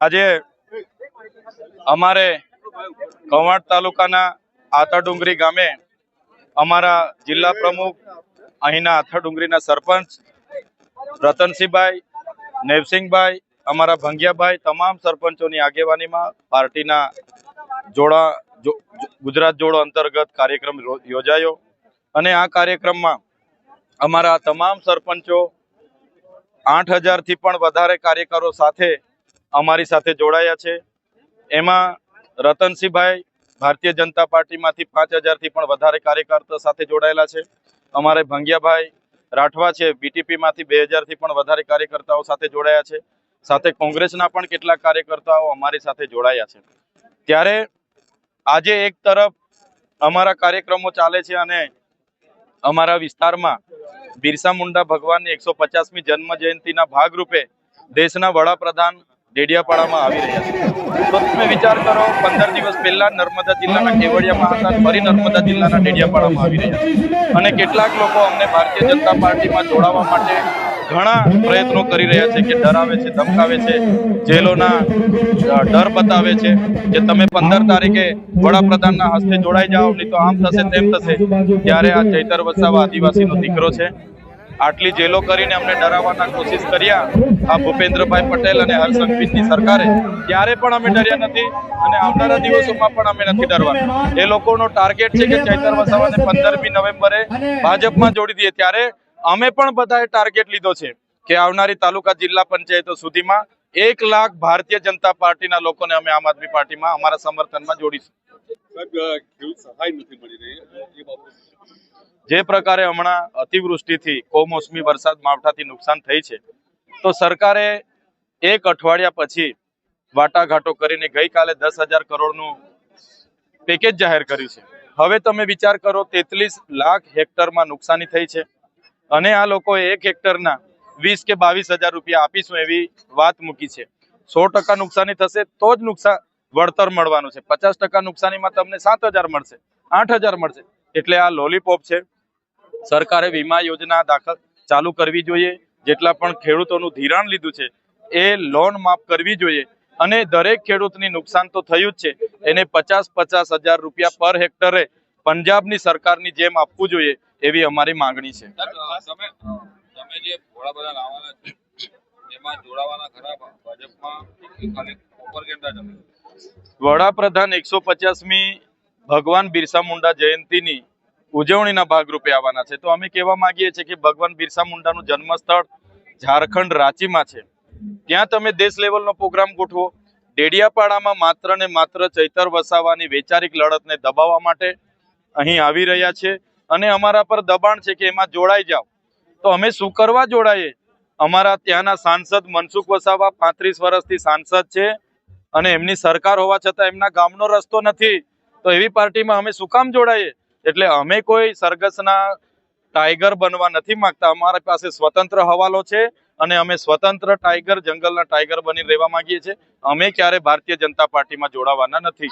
આજે અમારે કવાંટ તાલુકાના આતાડુંગરી ગામે અમારા જિલ્લા પ્રમુખ, અહીંના આથાડુંગરીના સરપંચ રતનસિંહભાઈ, નેવસિંહભાઈ, અમારા ભંગિયાભાઈ તમામ સરપંચોની આગેવાનીમાં પાર્ટીના જોડા ગુજરાત જોડો અંતર્ગત કાર્યક્રમ યોજાયો. અને આ કાર્યક્રમમાં અમારા તમામ સરપંચો આઠ હજારથી પણ વધારે કાર્યકરો સાથે અમારી સાથે જોડાયા છે. એમાં રતનસિંહભાઈ ભારતીય જનતા પાર્ટીમાંથી પાંચ હજારથી પણ વધારે કાર્યકર્તા સાથે જોડાયેલા છે. અમારે ભંગિયાભાઈ રાઠવા છે, બીટીપીમાંથી બે હજારથી પણ વધારે કાર્યકર્તાઓ સાથે જોડાયા છે. સાથે કોંગ્રેસના પણ કેટલાક કાર્યકર્તાઓ અમારી સાથે જોડાયા છે. ત્યારે આજે એક તરફ અમારા કાર્યક્રમો ચાલે છે અને અમારા વિસ્તારમાં બિરસા મુંડા ભગવાનની એકસો પચાસમી જન્મ જયંતિના ભાગરૂપે દેશના વડાપ્રધાન ડેડિયાપાડામાં આવી રહ્યા છે. તો તમે વિચાર કરો, પંદર દિવસ પહેલા નર્મદા જિલ્લાના કેવડિયામાં હતા ફરી નર્મદા જિલ્લાના ડેડિયાપાડામાં આવી રહ્યા છે. અને કેટલાક લોકો અમને ભારતીય જનતા પાર્ટીમાં જોડાવા માટે ઘણા પ્રયત્નો કરી રહ્યા છે કે ડરાવે છે, ધમકાવે છે, જેલોના ડર બતાવે છે કે તમે પંદર તારીખે વડાપ્રધાનના હસ્તે જોડાઈ જાઓ, નહીં તો આમ થશે તેમ થશે. ત્યારે આ ચૈતર વસાવા આદિવાસીનો દીકરો છે. આટલી જેલો કરીને અમને ડરાવવાના કોશિશ કર્યા આ ભૂપેન્દ્રભાઈ પટેલ અને હર્ષસંઘવીની સરકારે. ત્યારે પણ અમે ડર્યા નથી અને આવનારા દિવસોમાં પણ અમે નથી ડરવાના. એ લોકોનો ટાર્ગેટ છે કે ચૈતર વસાવાને પંદરમી નવેમ્બરે ભાજપમાં જોડી દઈએ. ત્યારે અમે પણ બધાએ ટાર્ગેટ લીધો છે કે આવનારી તાલુકા જિલ્લા પંચાયતો સુધીમાં એક લાખ ભારતીય જનતા પાર્ટીના લોકોને અમે આમ આદમી પાર્ટીમાં, અમારા સમર્થનમાં જોડીશું. સહાય નથી મળી રહી? જે પ્રકારે હમણાં અતિવૃષ્ટિથી, કમોસમી વરસાદ માવઠાથી નુકસાન થઈ છે, તો સરકારે એક અઠવાડિયા પછી વાટાઘાટો કરીને ગઈકાલે દસ હજાર કરોડનું પેકેજ જાહેર કર્યું છે. હવે તમે વિચાર કરો, તેત્રીસ લાખ હેક્ટરમાં નુકસાની થઈ છે અને આ લોકોએ એક હેક્ટરના વીસ કે બાવીસ હજાર રૂપિયા આપીશું એવી વાત મૂકી છે. સો ટકા નુકસાની થશે તો જ નુકસાન વળતર મળવાનું છે. પચાસ ટકા નુકસાનીમાં તમને સાત હજાર મળશે, આઠ હજાર મળશે. એટલે આ લોલીપોપ છે. સરકારે વીમા યોજના દાખલ ચાલુ કરવી જોઈએ. જેટલા પણ ખેડૂતોનું ધિરાણ લીધું છે એ લોન માફ કરવી જોઈએ. અને દરેક ખેડૂતની નુકસાન તો થયું જ છે. એને પચાસ પચાસ હજાર રૂપિયા પર હેક્ટરે પંજાબની સરકારની જેમ આપવું જોઈએ એવી અમારી માંગણી છે. તમે તમે જે વડાપ્રધાન આવવાના છે એમાં જોડાવાના ખરા ભાજપમાં ખાલી વડાપ્રધાન એકસો પચાસમી ભગવાન બિરસા મુંડા જયંતિની ઉજવણીના ભાગરૂપે આવવાના છે. તો અમે કહેવા માંગીએ છીએ કે ભગવાન બિરસા મુંડાનું જન્મસ્થળ ઝારખંડ રાંચીમાં છે. ત્યાં તમે દેશ લેવલનો પ્રોગ્રામ ગોઠવો. ડેડિયાપાડામાં માત્ર ને માત્ર ચૈતર વસાવાની વૈચારિક લડતને દબાવવા માટે અહીં આવી રહ્યા છે અને અમારા પર દબાણ છે કે એમાં જોડાઈ જાઓ. તો અમે શું કરવા જોડાઈએ? અમારા ત્યાંના સાંસદ મનસુખ વસાવા પાંત્રીસ વર્ષથી સાંસદ છે અને એમની સરકાર હોવા છતાં એમના ગામનો રસ્તો નથી. તો એવી પાર્ટીમાં અમે શું કામ જોડાઈએ? એટલે અમે કોઈ સરઘસના ટાઈગર બનવા નથી માંગતા. અમારી પાસે સ્વતંત્ર હવાલો છે અને અમે સ્વતંત્ર ટાઈગર, જંગલના ટાઈગર બની રહેવા માંગીએ છીએ. અમે ક્યારે ભારતીય જનતા પાર્ટીમાં જોડાવાના નથી.